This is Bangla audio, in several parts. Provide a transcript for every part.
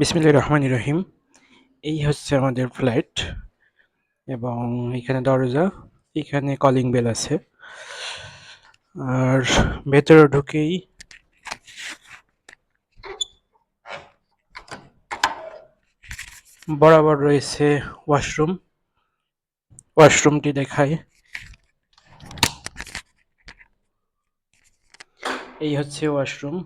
বিসমিল্লাহির রহমানির রহিম। এই হচ্ছে আমাদের ফ্ল্যাট এবং এখানে দরজা, এখানে কলিং বেল আছে। আর ভেতরে ঢুকেই বরাবর রয়েছে ওয়াশরুম ওয়াশরুমটি দেখায় এই হচ্ছে ওয়াশরুম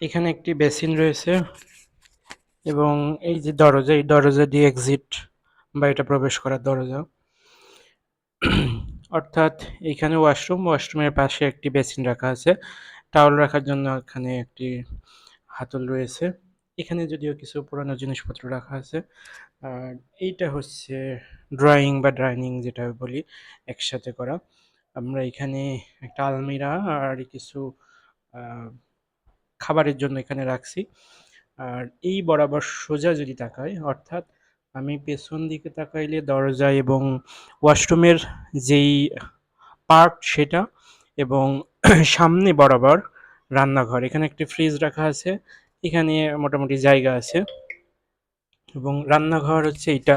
এখানে একটি বেসিন রয়েছে এবং এই যে দরজা, এই দরজা দিয়ে এক্সিট বা এটা প্রবেশ করার দরজা। অর্থাৎ এখানে ওয়াশরুম ওয়াশরুমের পাশে একটি বেসিন রাখা আছে। টাওয়াল রাখার জন্য এখানে একটি হাতল রয়েছে। এখানে যদিও কিছু পুরানো জিনিসপত্র রাখা আছে। আর এইটা হচ্ছে ড্রয়িং বা ড্রাইনিং যেটা বলি একসাথে করা। আমরা এখানে একটা আলমিরা আর কিছু খাবারের জন্য এখানে রাখছি। আর এই বরাবর সোজা যদি তাকাই, অর্থাৎ আমি পেছন দিকে তাকাইলে দরজা এবং ওয়াশরুমের যেই পার্ট সেটা এবং সামনে বরাবর রান্নাঘর। এখানে একটি ফ্রিজ রাখা আছে, এখানে মোটামুটি জায়গা আছে এবং রান্নাঘর হচ্ছে এটা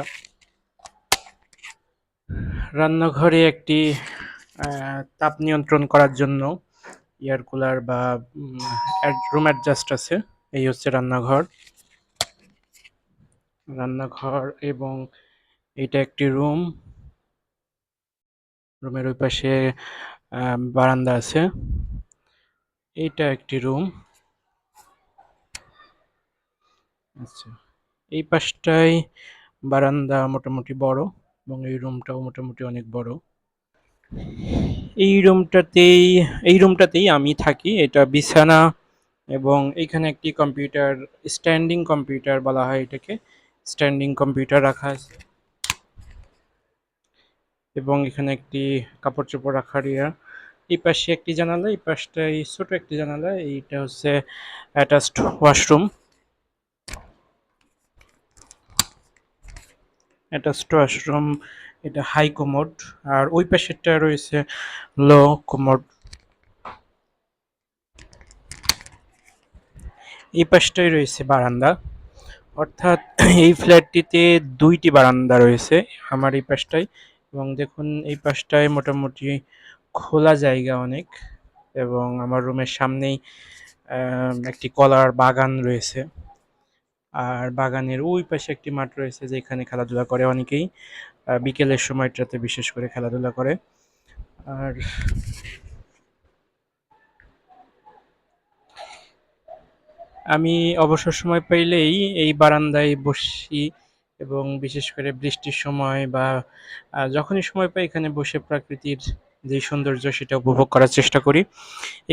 রান্নাঘরে একটি তাপ নিয়ন্ত্রণ করার জন্য এয়ার কুলার বা রুম অ্যাডজাস্ট আছে। এই হচ্ছে রান্নাঘর। রান্নাঘর এবং এটা একটি রুম। রুমের ওই পাশে বারান্দা আছে। এইটা একটি রুম। আচ্ছা এই পাশটায় বারান্দা মোটামুটি বড় এবং এই রুমটাও মোটামুটি অনেক বড়। এই রুমটাতেই এই রুমটাতেই আমি থাকি। এটা বিছানা এবং এখানে একটি কম্পিউটার, স্ট্যান্ডিং কম্পিউটার বলা হয় এটাকে। স্ট্যান্ডিং কম্পিউটার রাখা আছে। এবং এখানে একটি কাপড় চোপড় রাখার ইয়া। এই পাশে একটি জানালা, এই পাশটাই ছোট একটি জানালা। এইটা হচ্ছে অ্যাটাচড ওয়াশরুম অ্যাটাচড ওয়াশরুম এটা হাই কোমোড আর ওই পাশেরটা রয়েছে লো কোমোড এই পাশটাই রয়েছে বারান্দা। অর্থাৎ এই ফ্ল্যাটটিতে দুইটি বারান্দা রয়েছে আমার এই পাশটায়। এবং দেখুন, এই পাশটায় মোটামুটি খোলা জায়গা অনেক এবং আমার রুমের সামনেই একটি কলার বাগান রয়েছে। আর বাগানের ওই পাশে একটি মাঠ রয়েছে যেখানে খেলাধুলা করে অনেকেই বিকেলের সময়টাতে বিশেষ করে খেলাধুলা করে। আর আমি অবসর সময় পাইলেই এই বারান্দায় বসি এবং বিশেষ করে বৃষ্টির সময় বা যখনই সময় পাই এখানে বসে প্রকৃতির যে সৌন্দর্য সেটা উপভোগ করার চেষ্টা করি।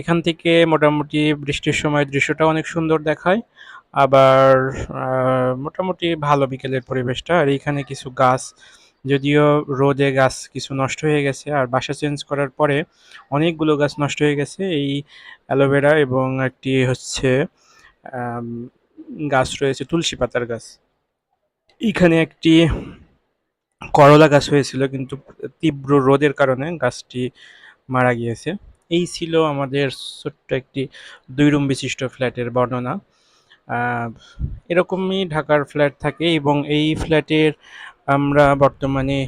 এখান থেকে মোটামুটি বৃষ্টির সময় দৃশ্যটা অনেক সুন্দর দেখায়। আবার মোটামুটি ভালো বিকেলের পরিবেশটা। আর এইখানে কিছু গাছ, যদিও রোদে গাছ কিছু নষ্ট হয়ে গেছে, আর বাসা চেঞ্জ করার পরে অনেকগুলো গাছ নষ্ট হয়ে গেছে। এই অ্যালোভেরা এবং একটি হচ্ছে গাছ রয়েছে, তুলসী পাতার গাছ। এখানে একটি করলা গাছ হয়েছিল, কিন্তু তীব্র রোদের কারণে গাছটি মারা গিয়েছে। এই ছিল আমাদের ছোট্ট একটি দুই রুম বিশিষ্ট ফ্ল্যাটের বর্ণনা। এরকমই ঢাকার ফ্ল্যাট থাকে এবং এই ফ্ল্যাটের আমরা বর্তমানে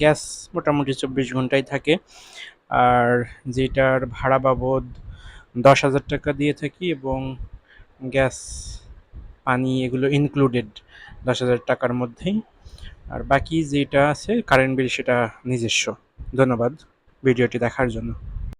গ্যাস মোটামুটি চব্বিশ ঘন্টায় থাকে। আর যেটার ভাড়া বাবদ দশ হাজার টাকা দিয়ে থাকি এবং গ্যাস, পানি এগুলো ইনক্লুডেড দশ হাজার টাকার মধ্যেই। আর বাকি যেটা আছে কারেন্ট বিল সেটা নিজস্ব। ধন্যবাদ ভিডিওটি দেখার জন্য।